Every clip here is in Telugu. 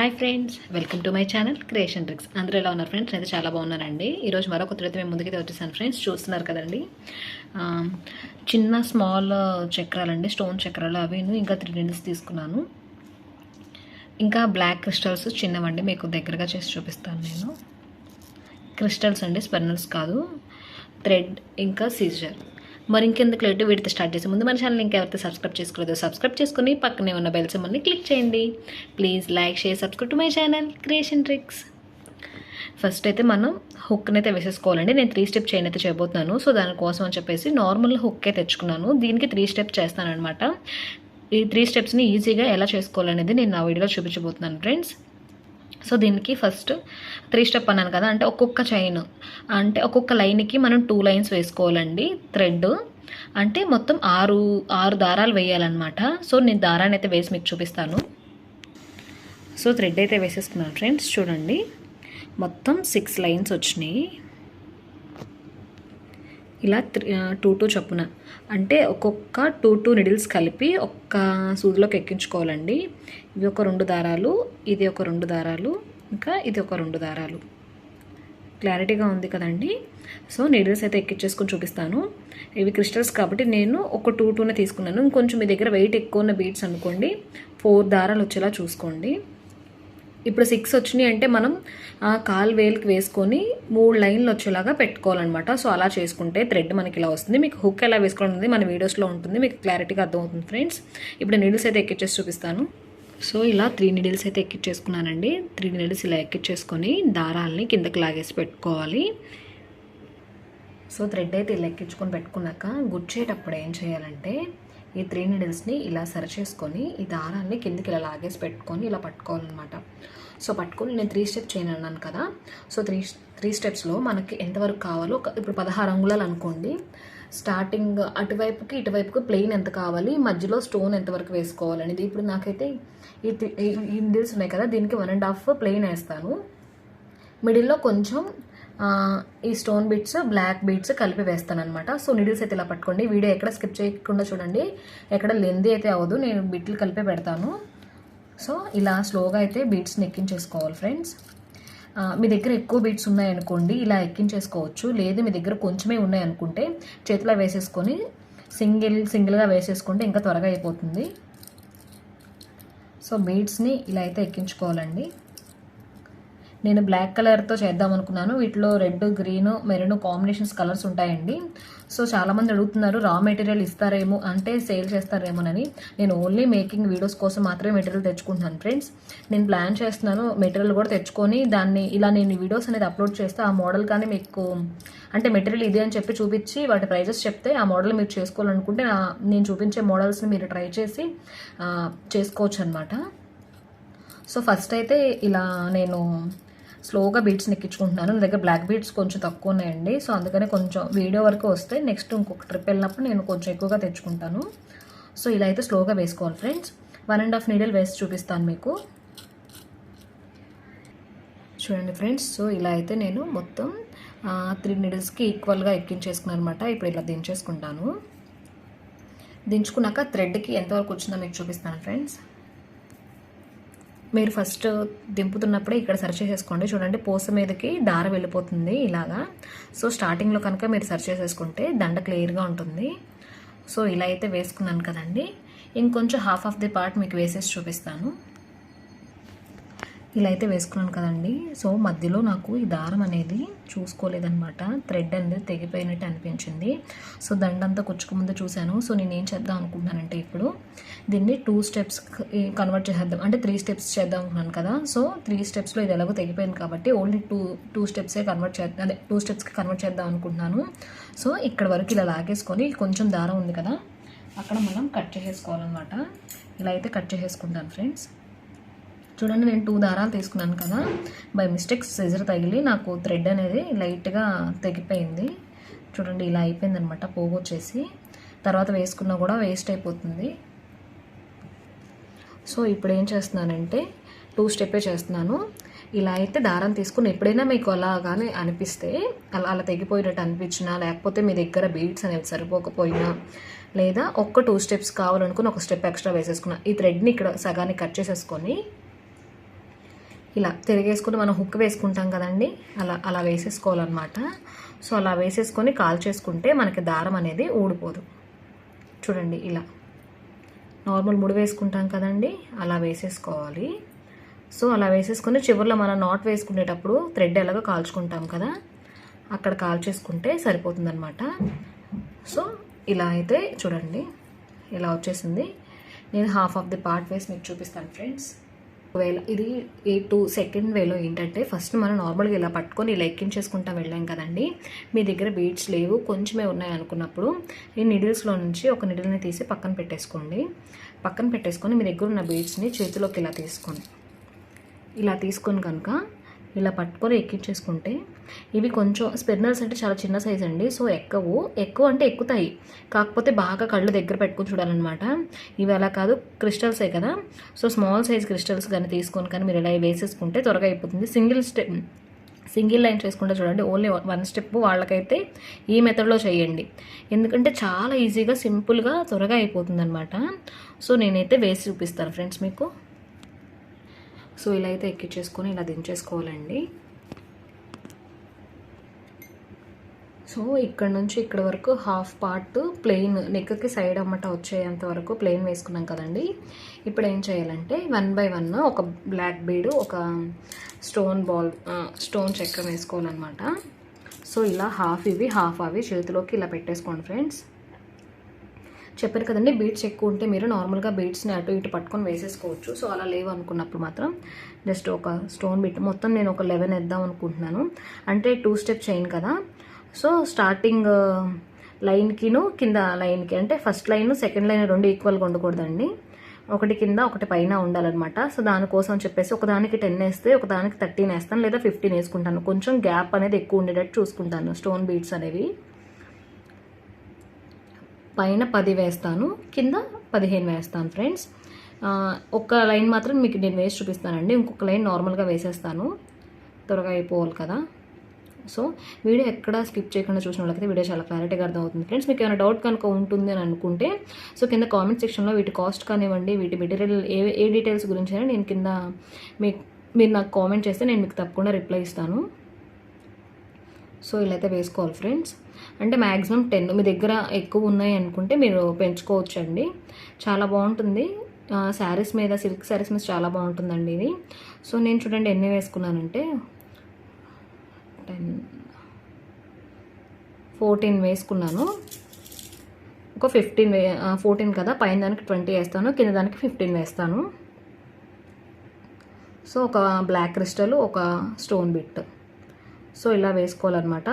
Hi friends welcome to my channel creation tricks అందరూ ఎలా ఉన్నారు ఫ్రెండ్స్ అయితే చాలా బాగున్నారండి ఈరోజు మరొక త్రిత మేము ముందుకైతే వచ్చేసాను ఫ్రెండ్స్ చూస్తున్నారు కదండి. చిన్న స్మాల్ చక్రాలండి స్టోన్ చక్రాలు అవి ఇంకా త్రీ నీడిల్స్ తీసుకున్నాను. ఇంకా బ్లాక్ క్రిస్టల్స్ చిన్నవండి మీకు దగ్గరగా చేసి చూపిస్తాను నేను. క్రిస్టల్స్ అండి స్పెర్నల్స్ కాదు. థ్రెడ్ ఇంకా సీజర్ మరి ఇంకెందుకు లేట్ వీడితో స్టార్ట్ చేసే ముందు మన ఛానల్ ఇంకా సబ్స్క్రైబ్ చేసుకోలేదో సబ్స్క్రైబ్ చేసుకుని పక్కనే ఉన్న బెల్ సింబల్ని క్లిక్ చేయండి. Please like share subscribe to my channel creation tricks first అయితే మనం హుక్ని అయితే వేసేసుకోవాలండి. నేను త్రీ స్టెప్ చైన్ అయితే చేయబోతున్నాను. సో దానికోసం అని చెప్పేసి నార్మల్ హుక్కే తెచ్చుకున్నాను. దీనికి త్రీ స్టెప్ చేస్తానమాట ఈ త్రీ స్టెప్స్ని ఈజీగా ఎలా చేసుకోవాలనేది నేను నా వీడియోలో చూపించబోతున్నాను ఫ్రెండ్స్ సో దీనికి ఫస్ట్ త్రీ స్టెప్ అన్నాను కదా అంటే ఒక్కొక్క చైన్ అంటే ఒక్కొక్క లైన్కి మనం టూ లైన్స్ వేసుకోవాలండి. థ్రెడ్ అంటే మొత్తం ఆరు ఆరు దారాలు వేయాలన్నమాట. సో నేను దారాన్ని అయితే వేసి మీకు చూపిస్తాను. సో థ్రెడ్ అయితే వేసేసుకున్నాను ఫ్రెండ్స్ చూడండి. మొత్తం సిక్స్ లైన్స్ వచ్చినాయి. ఇలా త్రీ టూ టూ చొప్పున. అంటే ఒక్కొక్క టూ టూ నిడిల్స్ కలిపి ఒక్క సూదిలోకి ఎక్కించుకోవాలండి. ఇవి ఒక రెండు దారాలు ఇది ఒక రెండు దారాలు ఇంకా ఇది ఒక రెండు దారాలు. క్లారిటీగా ఉంది కదండి. సో నీడిల్స్ అయితే ఎక్కించేసుకొని చూపిస్తాను. ఇవి క్రిస్టల్స్ కాబట్టి నేను ఒక టూ టూనే తీసుకున్నాను. ఇంకొంచెం మీ దగ్గర వెయిట్ ఎక్కువ ఉన్న బీట్స్ అనుకోండి. ఫోర్ దారాలు వచ్చేలా చూసుకోండి. ఇప్పుడు సిక్స్ వచ్చినాయి అంటే మనం కాల్ వేల్కి వేసుకొని మూడు లైన్లు వచ్చేలాగా పెట్టుకోవాలన్నమాట. సో అలా చేసుకుంటే థ్రెడ్ మనకి ఇలా వస్తుంది. మీకు హుక్ ఎలా వేసుకోవడం మన వీడియోస్లో ఉంటుంది. మీకు క్లారిటీగా అర్థమవుతుంది ఫ్రెండ్స్. ఇప్పుడు నీడిల్స్ అయితే ఎక్కించేసి చూపిస్తాను. సో ఇలా త్రీ నీడిల్స్ అయితే ఎక్కించేసుకున్నానండి త్రీ నీడిల్స్ ఇలా ఎక్కించేసుకొని దారాలని కిందకి లాగేసి పెట్టుకోవాలి. సో థ్రెడ్ అయితే ఇలా ఎక్కించుకొని పెట్టుకున్నాక గుచ్చేటప్పుడు ఏం చేయాలంటే ఈ త్రీ నీడిల్స్ని ఇలా సరి చేసుకొని ఈ దారాన్ని కిందకి ఇలా లాగేసి పెట్టుకొని ఇలా పట్టుకోవాలన్నమాట. సో పట్టుకొని నేను త్రీ స్టెప్స్ చేయను అన్నాను కదా. సో త్రీ త్రీ స్టెప్స్లో మనకి ఎంతవరకు కావాలో ఒక- ఇప్పుడు పదహారు అంగుళాలు అనుకోండి. స్టార్టింగ్ అటువైపుకి ఇటువైపుకి ప్లెయిన్ ఎంత కావాలి? మధ్యలో స్టోన్ ఎంతవరకు వేసుకోవాలనేది. ఇప్పుడు నాకైతే ఈ త్రీ- ఈ ఉన్నాయి కదా దీనికి వన్ అండ్ హాఫ్ ప్లెయిన్ వేస్తాను. మిడిల్లో కొంచెం ఈ స్టోన్ బీట్స్ బ్లాక్ బీట్స్ కలిపి వేస్తాను అనమాట సో నీడిల్స్ అయితే ఇలా పట్టుకోండి. వీడియో ఎక్కడ స్కిప్ చేయకుండా చూడండి. ఎక్కడ లెందీ అయితే అవ్వదు. నేను బిట్లు కలిపి పెడతాను. సో ఇలా స్లోగా అయితే బీట్స్ని ఎక్కించేసుకోవాలి ఫ్రెండ్స్ మీ దగ్గర ఎక్కువ బీట్స్ ఉన్నాయనుకోండి ఇలా ఎక్కించేసుకోవచ్చు. లేదు మీ దగ్గర కొంచెమే ఉన్నాయనుకుంటే చేతిలో వేసేసుకొని సింగిల్ సింగిల్గా వేసేసుకుంటే ఇంకా త్వరగా అయిపోతుంది. సో బీడ్స్ని ఇలా అయితే ఎక్కించుకోవాలండి. నేను బ్లాక్ కలర్తో చేద్దాం అనుకున్నాను వీటిలో red green maroon combinations colours ఉంటాయండి. సో చాలామంది అడుగుతున్నారు రా మెటీరియల్ ఇస్తారేమో అంటే సేల్ చేస్తారేమోనని. నేను ఓన్లీ మేకింగ్ వీడియోస్ కోసం మాత్రమే మెటీరియల్ తెచ్చుకుంటున్నాను ఫ్రెండ్స్. నేను ప్లాన్ చేస్తున్నాను మెటీరియల్ కూడా తెచ్చుకొని దాన్ని ఇలా నేను వీడియోస్ అనేది అప్లోడ్ చేస్తే ఆ మోడల్ కానీ మీకు అంటే మెటీరియల్ ఇది అని చెప్పి చూపించి వాటి ప్రైజెస్ చెప్తే ఆ మోడల్ మీరు చేసుకోవాలనుకుంటే నేను చూపించే మోడల్స్ని మీరు ట్రై చేసి చేసుకోవచ్చు అనమాట సో ఫస్ట్ అయితే ఇలా నేను స్లోగా బీట్స్ని ఎక్కించుకుంటున్నాను నా దగ్గర బ్లాక్ బీట్స్ కొంచెం తక్కువ ఉన్నాయండి. సో అందుకనే కొంచెం వీడియో వరకు వస్తే నెక్స్ట్ ఇంకొక ట్రిప్ వెళ్ళినప్పుడు నేను కొంచెం ఎక్కువగా తెచ్చుకుంటాను. సో ఇలా అయితే స్లోగా వేసుకోవాలి friends. One and half needle వేసి చూపిస్తాను మీకు. చూడండి ఫ్రెండ్స్. సో ఇలా అయితే నేను మొత్తం త్రీ నీడిల్స్కి ఈక్వల్గా ఎక్కించేసుకున్నాను అనమాట ఇప్పుడు ఇలా దించేసుకుంటాను. దించుకున్నాక థ్రెడ్కి ఎంతవరకు వచ్చిందో మీకు చూపిస్తాను ఫ్రెండ్స్. మీరు ఫస్ట్ దింపుతున్నప్పుడే ఇక్కడ సర్చ్ చేసేసుకోండి. చూడండి పూస మీదకి దార వెళ్ళిపోతుంది ఇలాగా. సో స్టార్టింగ్లో కనుక మీరు సర్చ్ చేసేసుకుంటే దండ క్లియర్గా ఉంటుంది. సో ఇలా అయితే వేసుకున్నాను కదండి. ఇంకొంచెం హాఫ్ ఆఫ్ ది పార్ట్ మీకు వేసేసి చూపిస్తాను. ఇలా అయితే వేసుకున్నాను కదండి. సో మధ్యలో నాకు ఈ దారం అనేది చూసుకోలేదన్నమాట. థ్రెడ్ అనేది తెగిపోయినట్టు అనిపించింది. సో దండంతా కుచ్చుకు చూశాను. సో నేను ఏం చేద్దాం అనుకుంటున్నానంటే ఇప్పుడు దీన్ని టూ స్టెప్స్ కన్వర్ట్ చేద్దాం అంటే త్రీ స్టెప్స్ చేద్దాం అనుకున్నాను కదా. సో త్రీ స్టెప్స్లో ఇది ఎలాగో తెగిపోయింది కాబట్టి ఓన్లీ టూ టూ స్టెప్సే కన్వర్ట్ చేద్దాం అదే టూ స్టెప్స్కి కన్వర్ట్ చేద్దాం అనుకుంటున్నాను. సో ఇక్కడ వరకు ఇలా లాగేసుకొని కొంచెం దారం ఉంది కదా. అక్కడ మనం కట్ చేసేసుకోవాలన్నమాట. ఇలా అయితే కట్ చేసేసుకుంటాను ఫ్రెండ్స్. చూడండి నేను టూ దారాలు తీసుకున్నాను కదా. బై మిస్టేక్ సిజర్ తగిలి నాకు థ్రెడ్ అనేది లైట్గా తెగిపోయింది. చూడండి ఇలా అయిపోయింది అనమాట పోగొచ్చేసి తర్వాత వేసుకున్నా కూడా వేస్ట్ అయిపోతుంది. సో ఇప్పుడు ఏం చేస్తున్నానంటే టూ స్టెప్పే చేస్తున్నాను. ఇలా అయితే దారం తీసుకుని ఎప్పుడైనా మీకు అలా కానీ అనిపిస్తే అలా అలా తెగిపోయినట్టు అనిపించినా లేకపోతే మీ దగ్గర బీడ్స్ అనేవి సరిపోకపోయినా లేదా ఒక్క టూ స్టెప్స్ కావాలనుకుని ఒక స్టెప్ ఎక్స్ట్రా వేసేసుకున్నా ఈ థ్రెడ్ని ఇక్కడ సగానికి కట్ చేసేసుకొని ఇలా తిరిగేసుకుని మనం హుక్ వేసుకుంటాం కదండి. అలా అలా వేసేసుకోవాలన్నమాట. సో అలా వేసేసుకొని కాల్ చేసుకుంటే మనకి దారం అనేది ఊడిపోదు. చూడండి ఇలా. నార్మల్ ముడి వేసుకుంటాం కదండి. అలా వేసేసుకోవాలి. సో అలా వేసేసుకొని చివరిలో మనం నాట్ వేసుకునేటప్పుడు థ్రెడ్ ఎలాగో కాల్చుకుంటాం కదా. అక్కడ కాల్చేసుకుంటే సరిపోతుందన్నమాట. సో ఇలా అయితే చూడండి. ఇలా వచ్చేసింది. నేను హాఫ్ ఆఫ్ ది పార్ట్ వేసి మీకు చూపిస్తాను ఫ్రెండ్స్. ఒకవేళ ఇది ఈ టూ సెకండ్ వేలో ఏంటంటే ఫస్ట్ మనం నార్మల్గా ఇలా పట్టుకొని ఇలా ఎక్కించేసుకుంటా వెళ్ళాం కదండి. మీ దగ్గర బీడ్స్ లేవు కొంచెమే ఉన్నాయి అనుకున్నప్పుడు ఈ నిడిల్స్లో నుంచి ఒక నిడిల్ని తీసి పక్కన పెట్టేసుకోండి. పక్కన పెట్టేసుకొని మీ దగ్గర ఉన్న బీడ్స్ని చేతిలోకి ఇలా తీసుకోండి. ఇలా తీసుకొని కనుక ఇలా పట్టుకొని ఎక్కించేసుకుంటే ఇవి కొంచెం స్పెర్నల్స్ అంటే చాలా చిన్న సైజ్ అండి. సో ఎక్కవు. ఎక్కువ అంటే ఎక్కుతాయి. కాకపోతే బాగా కళ్ళు దగ్గర పెట్టుకొని చూడాలన్నమాట. ఇవి అలా కాదు క్రిస్టల్సే కదా. సో స్మాల్ సైజ్ క్రిస్టల్స్ కానీ తీసుకొని కానీ మీరు ఇలా వేసేసుకుంటే త్వరగా అయిపోతుంది. సింగిల్ స్టెప్ సింగిల్ లైన్ చేసుకుంటే చూడండి ఓన్లీ వన్ స్టెప్ వాళ్ళకైతే ఈ మెథడ్లో చేయండి. ఎందుకంటే చాలా ఈజీగా సింపుల్గా త్వరగా అయిపోతుంది అనమాట సో నేనైతే వేసి చూపిస్తాను ఫ్రెండ్స్ మీకు. సో ఇలా అయితే ఎక్కించేసుకొని ఇలా దించేసుకోవాలండి. సో ఇక్కడ నుంచి ఇక్కడ వరకు హాఫ్ పార్ట్ ప్లెయిన్ నెక్కి సైడ్ అమ్మట వచ్చేంత వరకు ప్లెయిన్ వేసుకున్నాం కదండి. ఇప్పుడు ఏం చేయాలంటే వన్ బై వన్ ఒక బ్లాక్ బీడ్ ఒక స్టోన్ బాల్ స్టోన్ చెక్క వేసుకోవాలన్నమాట. సో ఇలా హాఫ్ ఇవి హాఫ్ అవి చేతిలోకి ఇలా పెట్టేసుకోండి ఫ్రెండ్స్. చెప్పారు కదండి బీట్స్ ఎక్కువ ఉంటే మీరు నార్మల్గా బీట్స్ని అటు ఇటు పట్టుకొని వేసేసుకోవచ్చు. సో అలా లేవు అనుకున్నప్పుడు మాత్రం జస్ట్ ఒక స్టోన్ బీట్ మొత్తం నేను ఒక లెవెన్ వేద్దాం అనుకుంటున్నాను. అంటే టూ స్టెప్ చైన్ కదా. సో స్టార్టింగ్ లైన్కిను uh, కింద లైన్కి అంటే ఫస్ట్ లైన్ సెకండ్ లైన్ రెండు ఈక్వల్గా ఉండకూడదండి. ఒకటి కింద ఒకటి పైన ఉండాలన్నమాట. సో దానికోసం చెప్పేసి ఒకదానికి టెన్ వేస్తే ఒకదానికి థర్టీన్ వేస్తాను లేదా ఫిఫ్టీన్ వేసుకుంటాను. కొంచెం గ్యాప్ అనేది ఎక్కువ ఉండేటట్టు చూసుకుంటాను స్టోన్ బీట్స్ అనేవి. పైన పది వేస్తాను కింద పదిహేను వేస్తాను ఫ్రెండ్స్. ఒక లైన్ మాత్రం మీకు నేను వేసి చూపిస్తానండి. ఇంకొక లైన్ నార్మల్గా వేసేస్తాను. త్వరగా అయిపోవాలి కదా. సో వీడియో ఎక్కడ స్కిప్ చేయకుండా చూసిన వాళ్ళకైతే వీడియో చాలా క్లారిటీగా అర్థమవుతుంది ఫ్రెండ్స్. మీకు ఏమైనా డౌట్ కనుక ఉంటుంది అని అనుకుంటే సో కింద కామెంట్ సెక్షన్లో వీటి కాస్ట్ కానివ్వండి వీటి మెటీరియల్ ఏ ఏ డీటెయిల్స్ గురించి అయినా నేను కింద మీ మీరు నాకు కామెంట్ చేస్తే నేను మీకు తప్పకుండా రిప్లై ఇస్తాను. సో ఇలా అయితే వేసుకోవాలి ఫ్రెండ్స్. అంటే మ్యాక్సిమం టెన్ మీ దగ్గర ఎక్కువ ఉన్నాయి అనుకుంటే మీరు పెంచుకోవచ్చండి. చాలా బాగుంటుంది. శారీస్ మీద సిల్క్ శారీస్ మీద చాలా బాగుంటుందండి ఇది. సో నేను చూడండి ఎన్ని వేసుకున్నానంటే టెన్ ఫోర్టీన్ వేసుకున్నాను. ఒక ఫిఫ్టీన్ వే ఫోర్టీన్ కదా పైన దానికి ట్వంటీ వేస్తాను కింద దానికి ఫిఫ్టీన్ వేస్తాను. సో ఒక బ్లాక్ క్రిస్టల్ ఒక స్టోన్ బిట్. సో ఇలా వేసుకోవాలన్నమాట.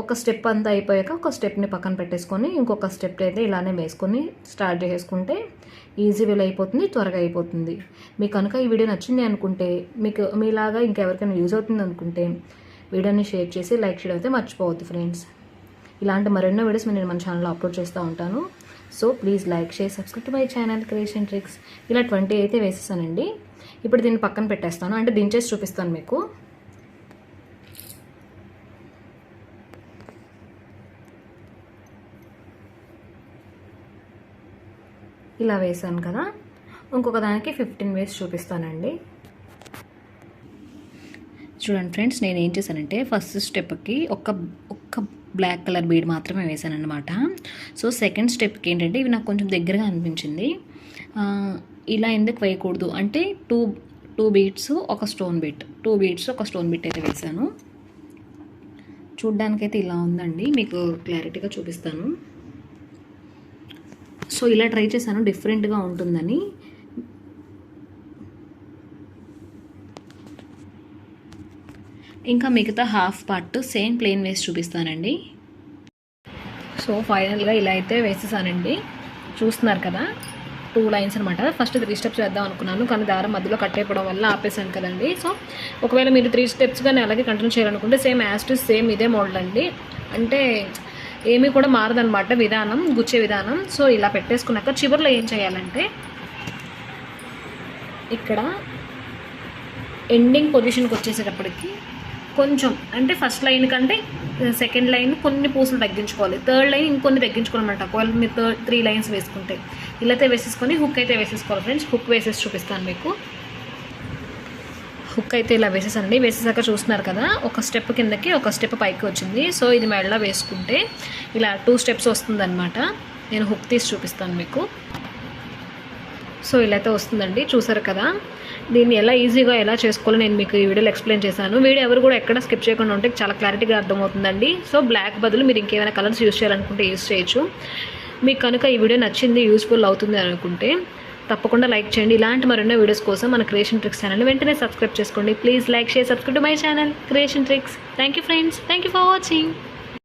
ఒక స్టెప్ అంతా అయిపోయాక ఒక స్టెప్ని పక్కన పెట్టేసుకొని ఇంకొక స్టెప్ అయితే ఇలానే వేసుకొని స్టార్ట్ చేసుకుంటే ఈజీ వీల్ అయిపోతుంది త్వరగా అయిపోతుంది. మీకు కనుక ఈ వీడియో నచ్చింది అనుకుంటే మీకు మీలాగా ఇంకెవరికైనా యూజ్ అవుతుంది అనుకుంటే వీడియోని షేర్ చేసి లైక్ చేయడం అయితే మర్చిపోవద్దు ఫ్రెండ్స్. ఇలాంటి మరెన్నో వీడియోస్ నేను మన ఛానల్లో అప్లోడ్ చేస్తూ ఉంటాను. So please like share subscribe to my channel creation tricks. ఇలా ట్వంటీ అయితే వేసేసానండి. ఇప్పుడు దీన్ని పక్కన పెట్టేస్తాను. అంటే దించేసి చూపిస్తాను మీకు. ఇలా వేసాను కదా. ఇంకొక దానికి ఫిఫ్టీన్ వేస్ చూపిస్తానండి. చూడండి ఫ్రెండ్స్ నేను ఏం చేశానంటే ఫస్ట్ స్టెప్కి ఒక ఒక్క బ్లాక్ కలర్ బీడ్ మాత్రమే వేసాను అనమాట సో సెకండ్ స్టెప్కి ఏంటంటే ఇవి నాకు కొంచెం దగ్గరగా అనిపించింది. ఇలా ఎందుకు వేయకూడదు అంటే టూ టూ బీట్స్ ఒక స్టోన్ బీట్ టూ బీట్స్ ఒక స్టోన్ బీట్ అయితే వేసాను చూడ్డానికైతే ఇలా ఉందండి. మీకు క్లారిటీగా చూపిస్తాను. సో ఇలా ట్రై చేశాను డిఫరెంట్గా ఉంటుందని. ఇంకా మిగతా హాఫ్ పార్ట్ సేమ్ ప్లెయిన్ వేసి చూపిస్తానండి. సో ఫైనల్గా ఇలా అయితే వేసేసానండి. చూస్తున్నారు కదా టూ లైన్స్ అనమాట ఫస్ట్ త్రీ స్టెప్స్ వేద్దాం అనుకున్నాను కానీ దారం మధ్యలో కట్ అయిపోవడం వల్ల ఆపేసాను కదండి. సో ఒకవేళ మీరు త్రీ స్టెప్స్ కానీ అలాగే కంటిన్యూ చేయాలనుకుంటే సేమ్ యాజ్ టు సేమ్ ఇదే మోడల్ అండి. అంటే ఏమీ కూడా మారదనమాట విధానం గుచ్చే విధానం. సో ఇలా పెట్టేసుకున్నాక చివరిలో ఏం చేయాలంటే ఇక్కడ ఎండింగ్ పొజిషన్కి వచ్చేసేటప్పటికి కొంచెం అంటే ఫస్ట్ లైన్ కంటే uh, సెకండ్ లైన్ కొన్ని పూసలు తగ్గించుకోవాలి. థర్డ్ లైన్ ఇంకొన్ని తగ్గించుకోవాలన్నమాట. ఒకవేళ మీరు థర్డ్ త్రీ లైన్స్ వేసుకుంటే. ఇలా అయితే వేసేసుకొని హుక్ అయితే వేసేసుకోవాలి ఫ్రెండ్స్ హుక్ వేసేసి చూపిస్తాను మీకు. హుక్ అయితే ఇలా వేసేసానండి. వేసేసాక చూస్తున్నారు కదా ఒక స్టెప్ కిందకి ఒక స్టెప్ పైకి వచ్చింది. సో ఇది మెడలో వేసుకుంటే ఇలా టూ స్టెప్స్ వస్తుందన్నమాట. నేను హుక్ తీసి చూపిస్తాను మీకు. సో ఇలా అయితే వస్తుందండి. చూసారు కదా దీన్ని ఎలా ఈజీగా ఎలా చేసుకోవాలో నేను మీకు ఈ వీడియోలో ఎక్స్ప్లెయిన్ చేశాను. వీడియో ఎవరు కూడా ఎక్కడ స్కిప్ చేయకుండా ఉంటే చాలా క్లారిటీగా అర్థమవుతుందండి. సో బ్లాక్ బదులు మీరు ఇంకేమైనా కలర్స్ యూజ్ చేయాలనుకుంటే యూజ్ చేయొచ్చు. మీకు కనుక ఈ వీడియో నచ్చింది యూస్ఫుల్ అవుతుంది అనుకుంటే తప్పకుండా లైక్ చేయండి. ఇలాంటి మరెన్నో వీడియోస్ కోసం మన క్రియేషన్ ట్రిక్స్ ఛానల్ వెంటనే సబ్స్క్రైబ్ చేసుకోండి. Please like share subscribe my channel creation tricks. Thank you friends. Thank you for watching.